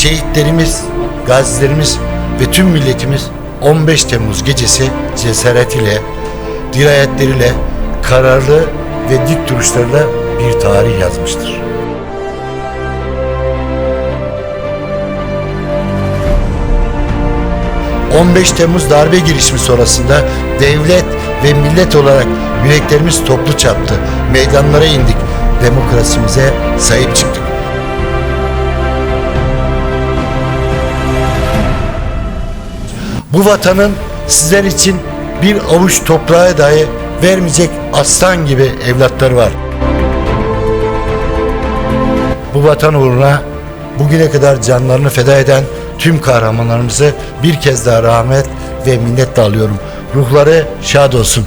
şehitlerimiz, gazilerimiz ve tüm milletimiz 15 Temmuz gecesi cesaretiyle, dirayetleriyle, kararlı ve dik duruşlarıyla bir tarih yazmıştır. ...15 Temmuz darbe girişimi sonrasında devlet ve millet olarak yüreklerimiz toplu çaptı. Meydanlara indik. Demokrasimize sahip çıktık. Bu vatanın sizler için bir avuç toprağa dahi vermeyecek aslan gibi evlatları var. Bu vatan uğruna bugüne kadar canlarını feda eden tüm kahramanlarımızı bir kez daha rahmet ve minnetle alıyorum. Ruhları şad olsun.